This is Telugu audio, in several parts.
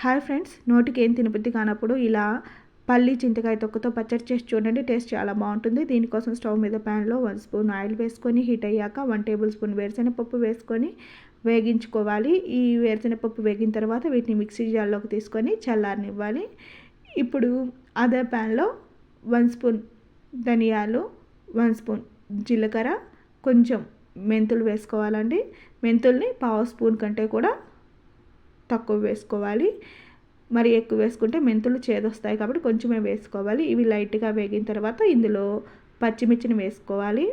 హాయ్ ఫ్రెండ్స్ నోటికి ఏం తినబుద్ధి కానప్పుడు ఇలా పల్లి చింతకాయ తొక్కతో పచ్చడి చేసి చూడండి టేస్ట్ చాలా బాగుంటుంది. దీనికోసం స్టవ్ మీద ప్యాన్లో వన్ స్పూన్ ఆయిల్ వేసుకొని హీట్ అయ్యాక వన్ టేబుల్ స్పూన్ వేరుశనగపప్పు వేసుకొని వేగించుకోవాలి. ఈ వేరుశనగపప్పు వేగిన తర్వాత వీటిని మిక్సీ జార్లోకి తీసుకొని చల్లారనివ్వాలి. ఇప్పుడు అదే ప్యాన్లో వన్ స్పూన్ ధనియాలు వన్ స్పూన్ జీలకర్ర కొంచెం మెంతులు వేసుకోవాలండి. మెంతుల్ని పావు స్పూన్ కంటే కూడా తక్కువ వేసుకోవాలి. మరి ఎక్కువ వేసుకుంటే మెంతులు చేదొస్తాయి కాబట్టి కొంచెమే వేసుకోవాలి. ఇవి లైట్గా వేగిన తర్వాత ఇందులో పచ్చిమిర్చిని వేసుకోవాలి.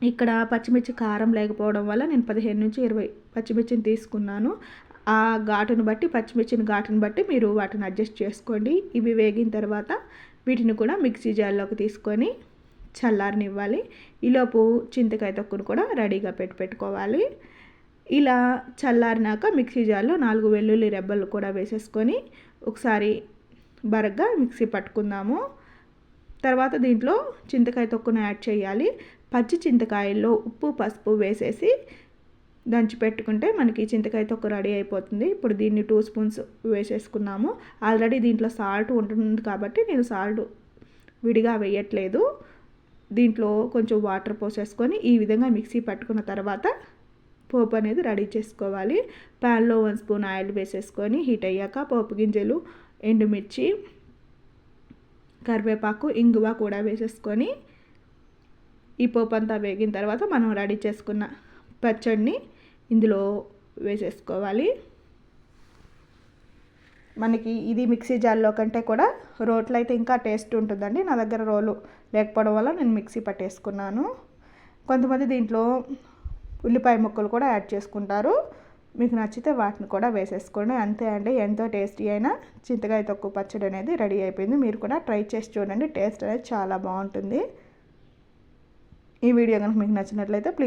ఇక్కడ పచ్చిమిర్చి కారం లేకపోవడం వల్ల నేను పదిహేను నుంచి ఇరవై పచ్చిమిర్చిని తీసుకున్నాను. ఆ ఘాటును బట్టి పచ్చిమిర్చిని ఘాటును బట్టి మీరు వాటిని అడ్జస్ట్ చేసుకోండి. ఇవి వేగిన తర్వాత వీటిని కూడా మిక్సీ జార్లోకి తీసుకొని చల్లారనివ్వాలి. ఈలోపు చింతకాయ తొక్కును కూడా రెడీగా పెట్టి పెట్టుకోవాలి. ఇలా చల్లారినాక మిక్సీ జార్లో నాలుగు వెల్లుల్లి రెబ్బలు కూడా వేసేసుకొని ఒకసారి బరగ్గా మిక్సీ పట్టుకుందాము. తర్వాత దీంట్లో చింతకాయ తొక్కును యాడ్ చేయాలి. పచ్చి చింతకాయల్లో ఉప్పు పసుపు వేసేసి దంచి పెట్టుకుంటే మనకి చింతకాయ తొక్కు రెడీ అయిపోతుంది. ఇప్పుడు దీన్ని టూ స్పూన్స్ వేసేసుకున్నాము. ఆల్రెడీ దీంట్లో సాల్ట్ ఉంటుంది కాబట్టి నేను సాల్ట్ విడిగా వేయట్లేదు. దీంట్లో కొంచెం వాటర్ పోసేసుకొని ఈ విధంగా మిక్సీ పట్టుకున్న తర్వాత పోపు అనేది రెడీ చేసుకోవాలి. ప్యాన్లో వన్ స్పూన్ ఆయిల్ వేసేసుకొని హీట్ అయ్యాక పోపు గింజలు ఎండుమిర్చి కరివేపాకు ఇంగువ కూడా వేసేసుకొని ఈ పోపు అంతా వేగిన తర్వాత మనం రెడీ చేసుకున్న పచ్చడిని ఇందులో వేసేసుకోవాలి. మనకి ఇది మిక్సీ జార్లో కంటే కూడా రోట్లో అయితే ఇంకా టేస్ట్ ఉంటుందండి. నా దగ్గర రోలు లేకపోవడం వల్ల నేను మిక్సీ పట్టేసుకున్నాను. కొంతమంది దీంట్లో ఉల్లిపాయ ముక్కలు కూడా యాడ్ చేసుకుంటారు. మీకు నచ్చితే వాటిని కూడా వేసేసుకోండి. అంతే అండి ఎంతో టేస్టీ అయిన చింతకాయ తక్కువ పచ్చడి అనేది రెడీ అయిపోయింది. మీరు కూడా ట్రై చేసి చూడండి టేస్ట్ అనేది చాలా బాగుంటుంది. ఈ వీడియో కనుక మీకు నచ్చినట్లయితే ప్లీజ్